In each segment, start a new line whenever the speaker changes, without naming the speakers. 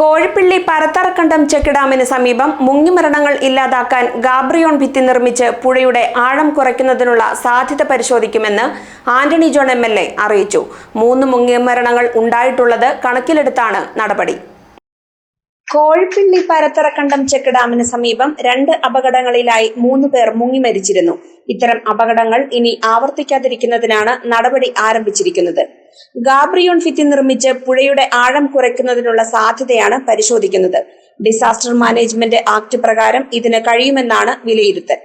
Kozhippilly പരത്തറക്കണ്ടം check ഡാമിന് സമീപം മുങ്ങിമരണങ്ങൾ ഇല്ലാതാക്കാൻ ഗാബ്രിയോൺ ഭിത്തി നിർമ്മിച്ച് പുഴയുടെ ആഴം കുറയ്ക്കുന്നതിനുള്ള സാധ്യത പരിശോധിക്കുമെന്ന് ആന്റണി ജോൺ എം അറിയിച്ചു. മൂന്ന് മുങ്ങിമരണങ്ങൾ ഉണ്ടായിട്ടുള്ളത് കണക്കിലെടുത്താണ് നടപടി. കോഴിപ്പിള്ളി പരത്തറക്കണ്ടം ചെക്ക് ഡാമിന് സമീപം രണ്ട് അപകടങ്ങളിലായി മൂന്ന് പേർ മുങ്ങി മരിച്ചിരുന്നു. ഇത്തരം അപകടങ്ങൾ ഇനി ആവർത്തിക്കാതിരിക്കുന്നതിനാണ് നടപടി ആരംഭിച്ചിരിക്കുന്നത്. ഗാബ്രിയോൺ ഫിത്തി നിർമ്മിച്ച് പുഴയുടെ ആഴം കുറയ്ക്കുന്നതിനുള്ള സാധ്യതയാണ് പരിശോധിക്കുന്നത്. ഡിസാസ്റ്റർ മാനേജ്മെന്റ് ആക്ട് പ്രകാരം ഇതിന് കഴിയുമെന്നാണ് വിലയിരുത്തൽ.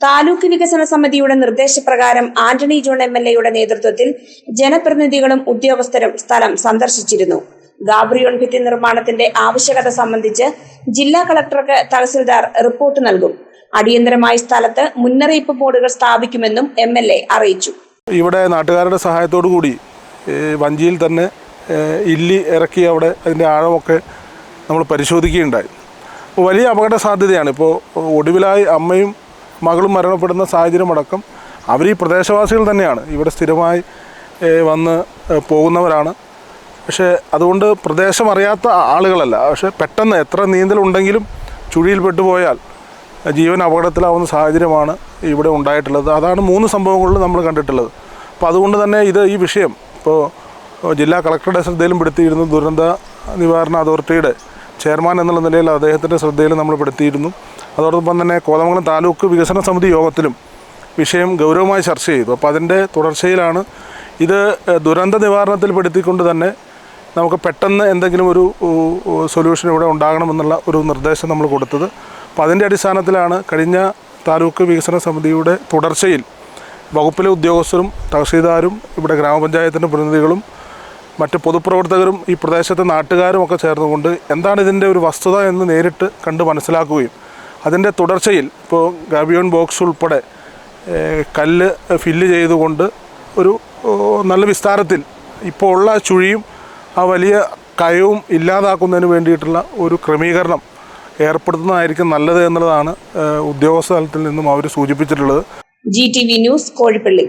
താലൂക്ക് വികസന സമിതിയുടെ നിർദ്ദേശപ്രകാരം ആന്റണി ജോൺ എം എൽ എയുടെ നേതൃത്വത്തിൽ ജനപ്രതിനിധികളും ഉദ്യോഗസ്ഥരും സ്ഥലം സന്ദർശിച്ചിരുന്നു. ഗാബ്രിയോൺ ഭിത്തി നിർമ്മാണത്തിന്റെ ആവശ്യകത സംബന്ധിച്ച് ജില്ലാ കളക്ടർക്ക് തഹസിൽദാർ റിപ്പോർട്ട് നൽകും. അടിയന്തരമായി സ്ഥലത്ത് മുന്നറിയിപ്പ് ബോർഡുകൾ സ്ഥാപിക്കുമെന്നും എം അറിയിച്ചു.
ഇവിടെ നാട്ടുകാരുടെ സഹായത്തോടു കൂടി വഞ്ചിയിൽ തന്നെ ഇല്ലി ഇറക്കി അവിടെ അതിന്റെ ആഴമൊക്കെ നമ്മൾ പരിശോധിക്കുകയുണ്ടായി. വലിയ അപകട സാധ്യതയാണ് ഇപ്പോൾ ഒടുവിലായി അമ്മയും മകളും മരണപ്പെടുന്ന സാഹചര്യമടക്കം അവർ ഈ പ്രദേശവാസികൾ തന്നെയാണ്. ഇവിടെ സ്ഥിരമായി വന്ന് പോകുന്നവരാണ്. പക്ഷേ അതുകൊണ്ട് പ്രദേശം അറിയാത്ത ആളുകളല്ല. പക്ഷേ പെട്ടെന്ന് എത്ര നീന്തലുണ്ടെങ്കിലും ചുഴിയിൽ പെട്ടുപോയാൽ ജീവൻ അപകടത്തിലാവുന്ന സാഹചര്യമാണ് ഇവിടെ ഉണ്ടായിട്ടുള്ളത്. അതാണ് മൂന്ന് സംഭവങ്ങളിൽ നമ്മൾ കണ്ടിട്ടുള്ളത്. അപ്പോൾ അതുകൊണ്ട് തന്നെ ഇത് ഈ വിഷയം ഇപ്പോൾ ജില്ലാ കളക്ടറുടെ ശ്രദ്ധയിലും പെടുത്തിയിരുന്നു. ദുരന്ത നിവാരണ അതോറിറ്റിയുടെ ചെയർമാൻ എന്നുള്ള നിലയിൽ അദ്ദേഹത്തിന്റെ ശ്രദ്ധയിൽ നമ്മൾ പെടുത്തിയിരുന്നു. അതോടൊപ്പം തന്നെ കോതമംഗലം താലൂക്ക് വികസന സമിതി യോഗത്തിലും വിഷയം ഗൗരവമായി ചർച്ച ചെയ്തു. അപ്പോൾ അതിന്റെ തുടർച്ചയിലാണ് ഇത് ദുരന്ത നിവാരണത്തിൽ പെടുത്തിക്കൊണ്ട് തന്നെ നമുക്ക് പെട്ടെന്ന് എന്തെങ്കിലും ഒരു സൊല്യൂഷൻ ഇവിടെ ഉണ്ടാകണമെന്നുള്ള ഒരു നിർദ്ദേശം നമ്മൾ കൊടുത്തത്. അപ്പോൾ അതിന്റെ അടിസ്ഥാനത്തിലാണ് കഴിഞ്ഞ താലൂക്ക് വികസന സമിതിയുടെ തുടർച്ചയിൽ വകുപ്പിലെ ഉദ്യോഗസ്ഥരും തഹസീൽദാരും ഇവിടെ ഗ്രാമപഞ്ചായത്തിന്റെ പ്രതിനിധികളും മറ്റ് പൊതുപ്രവർത്തകരും ഈ പ്രദേശത്തെ നാട്ടുകാരും ഒക്കെ ചേർന്നുകൊണ്ട് എന്താണ് ഇതിന്റെ ഒരു വസ്തുത എന്ന് നേരിട്ട് കണ്ട് മനസ്സിലാക്കുകയും അതിന്റെ തുടർച്ചയിൽ ഇപ്പോൾ ഗാബിയോൺ ബോക്സ് ഉൾപ്പെടെ കല്ല് ഫില്ല് ചെയ്തുകൊണ്ട് ഒരു നല്ല വിസ്താരത്തിൽ ഇപ്പോൾ ഉള്ള ചുഴിയും ആ വലിയ കഴിവും ഇല്ലാതാക്കുന്നതിന് വേണ്ടിയിട്ടുള്ള ഒരു ക്രമീകരണം ഏർപ്പെടുത്തുന്നതായിരിക്കും നല്ലത് എന്നുള്ളതാണ് ഉദ്യോഗസ്ഥ തലത്തിൽ നിന്നും അവർ സൂചിപ്പിച്ചിട്ടുള്ളത്.
G T V news Kozhippally.